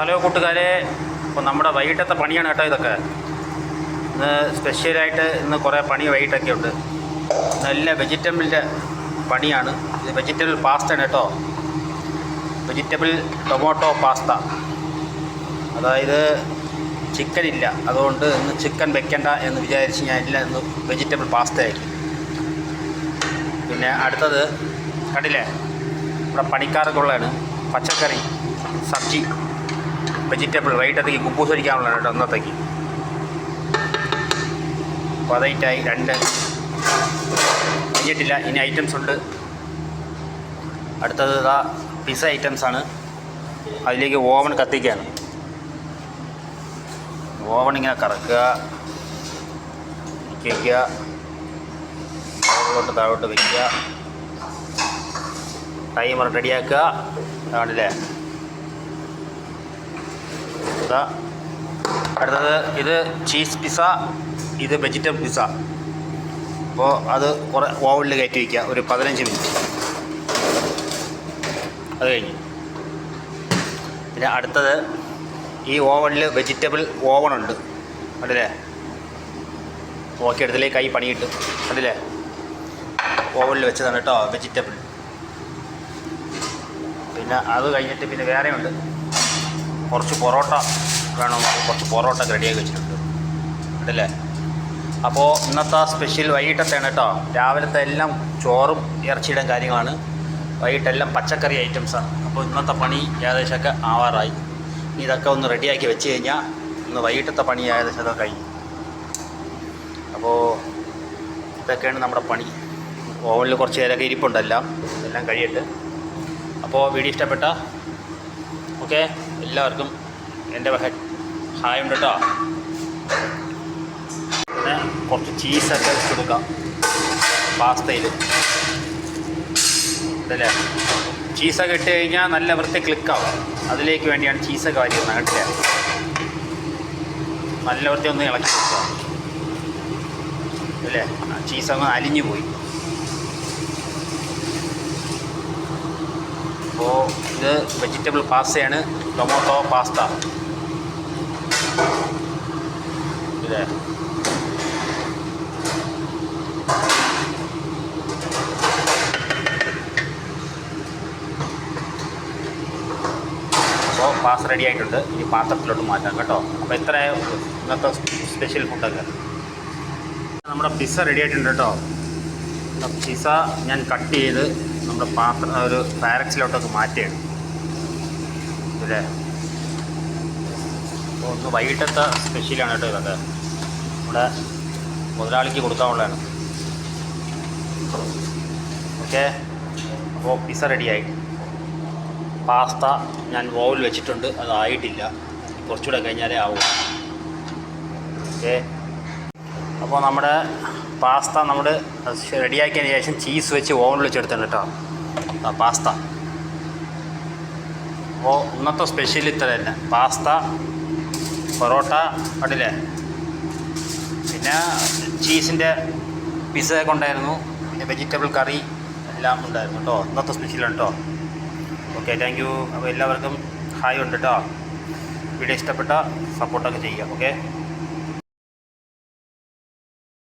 Hello കൂട്ടുകാരെ. അപ്പോൾ നമ്മുടെ വൈകിട്ടത്തെ പണിയാണ് കേട്ടോ ഇതൊക്കെ. ഇന്ന് സ്പെഷ്യലായിട്ട് ഇന്ന് കുറേ പണി വൈകിട്ടൊക്കെ ഉണ്ട് നല്ല വെജിറ്റബിളിന്റെ പണിയാണ്. ഇത് വെജിറ്റബിൾ പാസ്ത ആണ് കേട്ടോ. വെജിറ്റബിൾ ടൊമാറ്റോ പാസ്ത അതായത് ചിക്കൻ ഇല്ല. അതുകൊണ്ട് ഇന്ന് ചിക്കൻ വെക്കണ്ട എന്ന് വിചാരിച്ച് ഞാൻ ഇല്ല. ഇന്ന് വെജിറ്റബിൾ പാസ്ത ആക്കി പിന്നെ അടുത്തത് കണ്ടില്ലേ? ഇവിടെ പണിക്കാർക്കുള്ളതാണ് പച്ചക്കറി സബ്ജി. വെജിറ്റബിൾ വൈകിട്ടത്തേക്ക് കുബൂസ് അടിക്കാനുള്ളതാണ് കേട്ടോ അന്നത്തേക്ക്. അപ്പോൾ രണ്ട്. കഴിഞ്ഞിട്ടില്ല ഇനി ഐറ്റംസ് ഉണ്ട്. അടുത്തത് ഇതാ പിസ ആണ്. അതിലേക്ക് ഓവൻ കത്തിക്കുകയാണ് ഓവൺ ഇങ്ങനെ കറക്കുക വയ്ക്കുക മുകളിലോട്ട് താഴോട്ട് വയ്ക്കുക ടൈമർ റെഡിയാക്കുക കാണില്ലേ ഇതാ അടുത്തത് ഇത് ചീസ് പിസ്സ ഇത് വെജിറ്റബിൾ പിസ്സ. അപ്പോൾ അത് കുറേ ഓവനിൽ കയറ്റി വയ്ക്കുക ഒരു പതിനഞ്ച് മിനിറ്റ്. അത് കഴിഞ്ഞു. പിന്നെ അടുത്തത് ഈ ഓവനിൽ വെജിറ്റബിൾ ഓവണുണ്ട് കണ്ടില്ലേ? ഓക്കെ എടുത്തില്ലേ കൈ പണിയിട്ട്. കണ്ടില്ലേ? ഓവനിൽ വെച്ചതാണ് കേട്ടോ വെജിറ്റബിൾ. പിന്നെ അത് കഴിഞ്ഞിട്ട് പിന്നെ വേറെയുണ്ട്. കുറച്ച് പൊറോട്ട വേണം. കുറച്ച് പൊറോട്ട റെഡിയാക്കി വെച്ചിട്ടുണ്ട്. ഉണ്ടല്ലേ അപ്പോൾ ഇന്നത്തെ സ്പെഷ്യൽ വൈകിട്ടത്തെയാണ് കേട്ടോ രാവിലത്തെ എല്ലാം ചോറും ഇറച്ചിയുടെ കാര്യങ്ങളാണ്. വൈകിട്ടെല്ലാം പച്ചക്കറി ഐറ്റംസാണ് അപ്പോൾ ഇന്നത്തെ പണി ഏകദേശമൊക്കെ ആവാറായി. ഇതൊക്കെ ഒന്ന് റെഡിയാക്കി വെച്ച് കഴിഞ്ഞാൽ ഇന്ന് വൈകിട്ടത്തെ പണി ഏകദേശം അതൊക്കെ കഴിഞ്ഞു. അപ്പോൾ ഇതൊക്കെയാണ് നമ്മുടെ പണി. ഓവനിൽ കുറച്ച് നേരമൊക്കെ ഇരിപ്പുണ്ടെല്ലാം എല്ലാം. കഴിയട്ടെ. അപ്പോൾ വീഡിയോ ഇഷ്ടപ്പെട്ട? ഓക്കെ? എല്ലാവർക്കും എന്റെ ഹായ് ഉണ്ട് കേട്ടോ. പിന്നെ കുറച്ച് ചീസൊക്കെ കൊടുക്കാം. പാസ്തയിൽ. അതല്ലേ ചീസൊക്കെ ഇട്ട് കഴിഞ്ഞാൽ നല്ല വൃത്തി ക്ലിക്കാവും അതിലേക്ക് വേണ്ടിയാണ് ചീസൊക്കെ വാരി വാരിയിരുന്നത് കേട്ടില്ല? നല്ല വൃത്തി ഒന്ന് ഇളക്കി കൊടുക്കുക അല്ലേ? ചീസൊന്ന് അലിഞ്ഞു പോയി. അപ്പോൾ ഇത് വെജിറ്റബിൾ പാസ്തയാണ്. Tomato pasta. ഇല്ലേ? അപ്പോൾ പാസ് റെഡി ആയിട്ടുണ്ട്. ഇനി പാത്രത്തിലോട്ട് മാറ്റാം കേട്ടോ. അപ്പോൾ ഇത്ര ഇന്നത്തെ സ്പെഷ്യൽ ഫുഡൊക്കെ നമ്മുടെ പിസ്സ റെഡി ആയിട്ടുണ്ട് കേട്ടോ. പിസ്സ ഞാൻ കട്ട് ചെയ്ത് നമ്മുടെ പാത്രം ഒരു പാരക്സിലോട്ടൊക്കെ മാറ്റുകയാണ് അല്ലേ അപ്പോൾ ഒന്ന് വൈകിട്ടത്തെ സ്പെഷ്യലാണ് കേട്ടോ ഇതൊക്കെ. നമ്മുടെ മുതലാളിക്ക് കൊടുക്കാനുള്ളതാണ്. ഓക്കെ? അപ്പോൾ പിസ റെഡിയായി പാസ്ത ഞാൻ ഓവൽ വെച്ചിട്ടുണ്ട്. അതായിട്ടില്ല കുറച്ചുകൂടെ കഴിഞ്ഞാലേ ആവൂ. ഓക്കെ? അപ്പോൾ നമ്മുടെ പാസ്ത നമ്മൾ റെഡിയാക്കിയതിന് ശേഷം ചീസ് വെച്ച് ഓവനിൽ വെച്ചെടുത്താണ് കേട്ടോ. ആ പാസ്ത. ഓ ഇന്നത്തെ സ്പെഷ്യൽ ഇത്ര തന്നെ. പാസ്ത പൊറോട്ട കണ്ടില്ലേ? പിന്നെ ചീസിന്റെ പിസ്സ ഉണ്ടായിരുന്നു. പിന്നെ വെജിറ്റബിൾ കറി എല്ലാം ഉണ്ടായിരുന്നു കേട്ടോ. ഇന്നത്തെ സ്പെഷ്യലാണ് കേട്ടോ. ഓക്കെ താങ്ക് യു അപ്പോൾ എല്ലാവർക്കും ഹായ് ഉണ്ട് കേട്ടോ. വീഡിയോ ഇഷ്ടപ്പെട്ട സപ്പോർട്ടൊക്കെ ചെയ്യുക ഓക്കെ